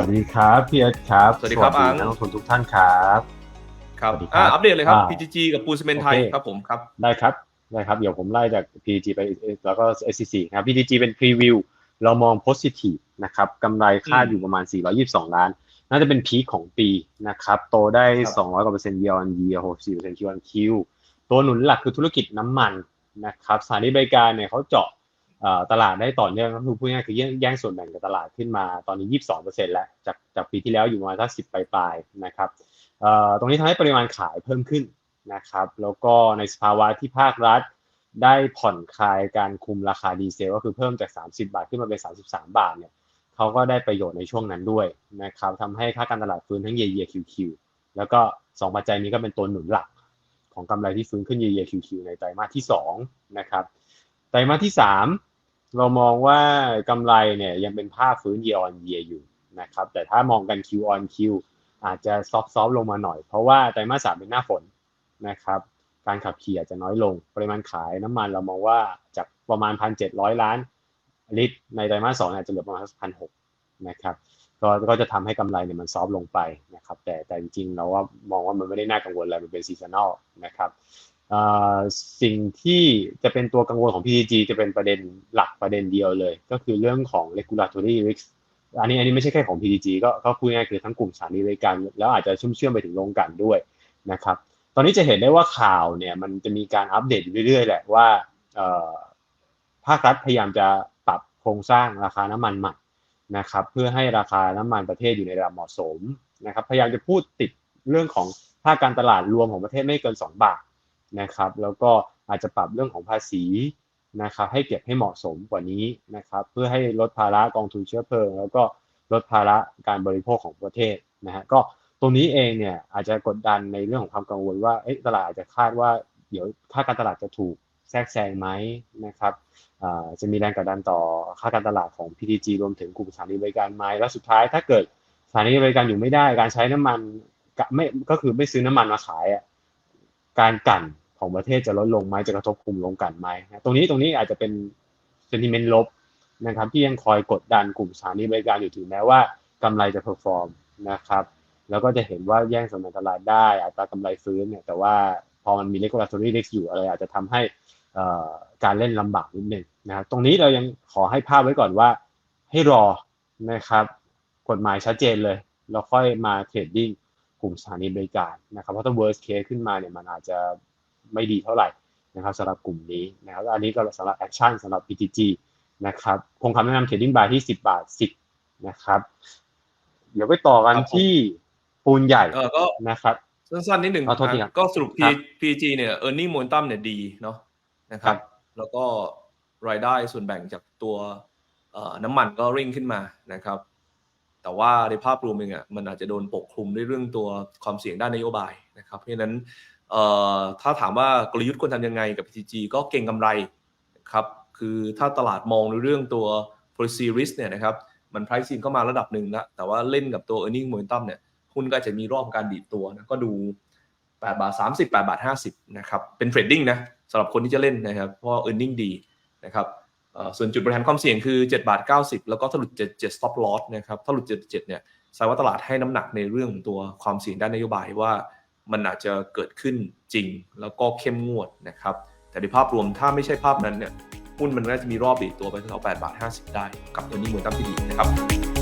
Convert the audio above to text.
วัสดีครับพี่เอิร์ธครับสวัสดีครับอัง นักลงทุนทุกท่านครับ ครับสวัสดีครับอ่าอัปเดตเลยครับ อ่า PTG กับปูนซีเมนต์ไทยโอเค ครับผมครับ ได้ครับได้ครับ เดี๋ยวผมไล่จาก PG ไปแล้วก็ SCC นะครับ PTG เป็นพรีวิวเรามอง positive นะครับกำไรคาดอืมอยู่ประมาณ 422 ล้าน น่าจะเป็นพีคของปีนะครับ โตได้ ครับ 200 กว่าเปอร์เซ็นต์ year on year 64% Q on Q ตัวหนุนหลักคือธุรกิจน้ำมันนะครับสถานีบริการเนี่ยเขาเจาะเอ่อ ตลาดได้ต่อเนื่องก็คือพูดง่ายคือแย่งส่วนแบ่งกับตลาดขึ้นมาตอนนี้ 22%แล้วจากจากปีที่แล้วอยู่ประมาณสัก10ปลายๆนะครับตรงนี้ทำให้ปริมาณขายเพิ่มขึ้นนะครับ แล้วก็ในสภาวะที่ภาครัฐได้ผ่อนคลายการคุมราคาดีเซลก็คือเพิ่มจาก 30 บาทขึ้นมาเป็น 33 บาทเนี่ยเขาก็ได้ประโยชน์ในช่วงนั้นด้วยนะครับทำให้ค่าการตลาดฟื้นทั้งเยียเยียคิวคิวแล้วก็สองปัจจัยนี้ก็เป็นตัวหนุนหลัก ของกำไรที่ฟื้นขึ้นเยียเยียคิวคิวในไตรมาสที่2นะครับไตรมาสที่ 3 เรามองว่ากำไรเนี่ยยังเป็นภาพฟื้น year on year อยู่นะครับแต่ถ้ามองกัน Q on Q อาจจะซอฟต์ๆลงมาหน่อย เพราะว่าไตรมาสสามเป็นหน้าฝนนะครับการขับขี่อาจจะน้อยลง ปริมาณขายน้ำมันเรามองว่าจากประมาณ 1,700 ล้านลิตรในไตรมาสสองอาจจะเหลือประมาณพันหกนะครับก็ก็จะทำให้กำไรเนี่ยมันซอฟต์ลงไปนะครับแต่แต่จริงๆเราว่ามองว่ามันไม่ได้น่ากังวลอะไรมันเป็นซีซันอลนะครับ สิ่งที่จะเป็นตัวกังวลของ PTG จะเป็นประเด็นหลักประเด็นเดียวเลย ก็คือเรื่องของ regulatory risk อันนี้อันนี้ไม่ใช่แค่ของ PTG ก็ก็พูดง่ายๆคือทั้งกลุ่มสถานีบริการ แล้วอาจจะเชื่อมเชื่อมไปถึงโรงกันด้วยนะครับ ตอนนี้จะเห็นได้ว่าข่าวเนี่ยมันจะมีการอัปเดตเรื่อยๆ แหละว่าภาครัฐพยายามจะปรับโครงสร้างราคาน้ำมันใหม่นะครับ เพื่อให้ราคาน้ำมันประเทศอยู่ในระดับเหมาะสมนะครับ พยายามจะพูดติดเรื่องของภาคการตลาดรวมของประเทศไม่เกิน 2 บาท นะครับ แล้วก็อาจจะปรับเรื่องของภาษีนะครับให้เก็บให้เหมาะสมกว่านี้นะครับ เพื่อให้ลดภาระกองทุนเชื้อเพลิง แล้วก็ลดภาระการบริโภคของประเทศนะฮะก็ตรงนี้เองเนี่ยอาจจะกดดันในเรื่องของความกังวลว่าตลาดอาจจะคาดว่าเดี๋ยวค่าการตลาดจะถูกแทรกแซงไหมนะครับจะมีแรงกดดันต่อค่าการตลาดของ PTG รวมถึงกลุ่มสถานีบริการไหมแล้วสุดท้ายถ้าเกิดสถานีบริการอยู่ไม่ได้ การใช้น้ำมันกะไม่ก็คือไม่ซื้อน้ำมันมาขายอะการกัน ของประเทศจะลดลงไหมจะกระทบกลุ่มโรงกันไหมตรงนี้ตรงนี้อาจจะเป็นเซนติเมนต์ลบนะครับที่ยังคอยกดดันกลุ่มสถานีบริการอยู่ถึงแม้ว่ากำไรจะเพอร์ฟอร์มนะครับแล้วก็จะเห็นว่าแย่งส่วนแบ่งตลาดได้อัตรากำไรฟื้นเนี่ยแต่ว่าพอมันมี regulatory risk อยู่อะไรอาจจะทำให้การเล่นลำบากนิดนึงนะครับตรงนี้เรายังขอให้ภาพไว้ก่อนว่าให้รอนะครับกฎหมายชัดเจนเลยแล้วค่อยมาเทรดดิ้งกลุ่มสถานีบริการนะครับเพราะถ้า worst case ขึ้นมาเนี่ยมันอาจจะ ไม่ดีเท่าไหร่นะครับสำหรับกลุ่มนี้นะครับอันนี้ก็สำหรับ action สำหรับ PTG นะครับคงคำแนะนำ trading buy ที่ 10 บาท 10 นะครับ เดี๋ยวไปต่อกันครับผมที่ปูนใหญ่เออก็นะครับสั้นๆนิดหนึ่งขอโทษทีครับอะก็สรุป P ครับ PG เนี่ย earning momentum เนี่ยดีเนาะนะครัครับบแล้วก็รายได้ส่วนแบ่งจากตัวเอ่อน้ำมันก็ริ่งขึ้นมานะครับ แต่ว่าในภาพรวมเองอะมันอาจจะโดนปกคลุมด้วยเรื่องตัวความเสี่ยงด้านนโยบายนะครับ เพราะฉะนั้น เอ่อถ้าถามว่ากลยุทธ์ควรทำยังไงกับ PTG ก็เก่งกำไรครับคือถ้าตลาดมองในเรื่องตัว policy risk เนี่ยนะครับมัน pricing เข้ามาระดับหนึ่งแล้วแต่ว่าเล่นกับตัว earning momentum เนี่ยหุ้นก็จะมีรอบการดีดตัวนะก็ดู 8 บาท 30 8 บาท 50 นะครับเป็นเทรดดิ้งนะสำหรับคนที่จะเล่นนะครับเพราะ earning ดีนะครับส่วนจุดบริหารความเสี่ยงคือ 7 บาท 90 แล้วก็ถ้าหลุด 7 7 stop loss นะครับถ้าหลุด 7 7 เนี่ยแสดงว่าตลาดให้น้ำหนักในเรื่องตัวความเสี่ยงด้านนโยบายว่า มันอาจจะเกิดขึ้นจริง แล้วก็เข้มงวดนะครับ แต่ในภาพรวมถ้าไม่ใช่ภาพนั้นเนี่ยหุ้นมันน่าจะมีรอบดีตัวไปถึงเอา8บาท50 ได้ กับตัวนี้เหมือนตั้มที่ดีนะครับ